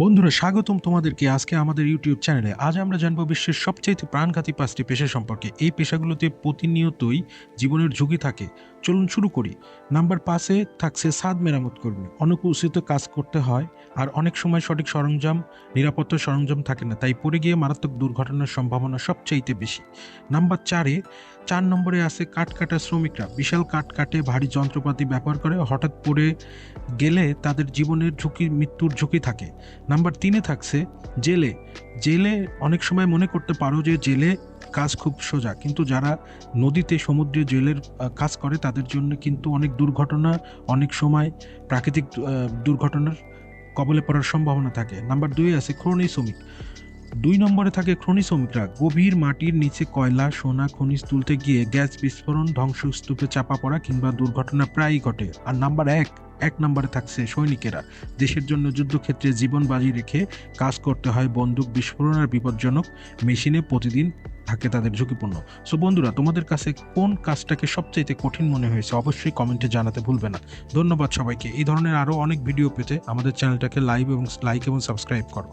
বন্ধুরা, স্বাগতম তোমাদেরকে আজকে আমাদের ইউটিউব চ্যানেলে। আজ আমরা জানব বিশ্বের সবচেয়ে প্রাণঘাতী পাঁচটি পেশা সম্পর্কে। এই পেশাগুলোতে প্রতিনিয়তই জীবনের ঝুঁকি থাকে। চলুন শুরু করি। নাম্বার পাঁচে থাকছে সাদ মেরামত কর্মী অনুপস্থিত কাজ করতে হয় আর অনেক সময় সঠিক সরঞ্জাম, নিরাপত্তা সরঞ্জাম থাকে না, তাই পড়ে গিয়ে মারাত্মক দুর্ঘটনার সম্ভাবনা সবচাইতে বেশি। নাম্বার চারে চার নম্বরে আছে কাঠ কাটা শ্রমিকরা। বিশাল কাঠ কাটে ভারী যন্ত্রপাতি ব্যবহার করে, হঠাৎ পড়ে গেলে তাদের জীবনের ঝুঁকি মৃত্যুর ঝুঁকি থাকে। নাম্বার তিনে থাকছে জেলে। জেলে অনেক সময় মনে করতে পারো যে জেলে কাজ খুব সোজা। কিন্তু যারা নদীতে, সমুদ্রে জেলের কাজ করে, তাদের জন্য কিন্তু অনেক দুর্ঘটনা, অনেক সময় প্রাকৃতিক দুর্ঘটনার কবলে পড়ার সম্ভাবনা থাকে। নাম্বার দুই আছে শ্রমিক। দুই নম্বরে থাকে খনি শ্রমিকরা। গভীর মাটির নিচে কয়লা, সোনা, খনিজ তুলতে গিয়ে গ্যাস বিস্ফোরণ, ধ্বংসস্তূপে চাপা পড়া কিংবা দুর্ঘটনা প্রায়ই ঘটে। আর নাম্বার এক এক নম্বরে থাকছে সৈনিকেরা। দেশের জন্য যুদ্ধক্ষেত্রে জীবন বাজি রেখে কাজ করতে হয় বন্দুক বিস্ফোরণের বিপজ্জনক মেশিনে প্রতিদিন থাকে তাদের ঝুঁকিপূর্ণ। সো বন্ধুরা, তোমাদের কাছে কোন কাজটাকে সবচাইতে কঠিন মনে হয়েছে অবশ্যই কমেন্টে জানাতে ভুলবে না। ধন্যবাদ সবাইকে। এই ধরনের আরও অনেক ভিডিও পেতে আমাদের চ্যানেলটাকে লাইভ এবং লাইক এবং সাবস্ক্রাইব করো।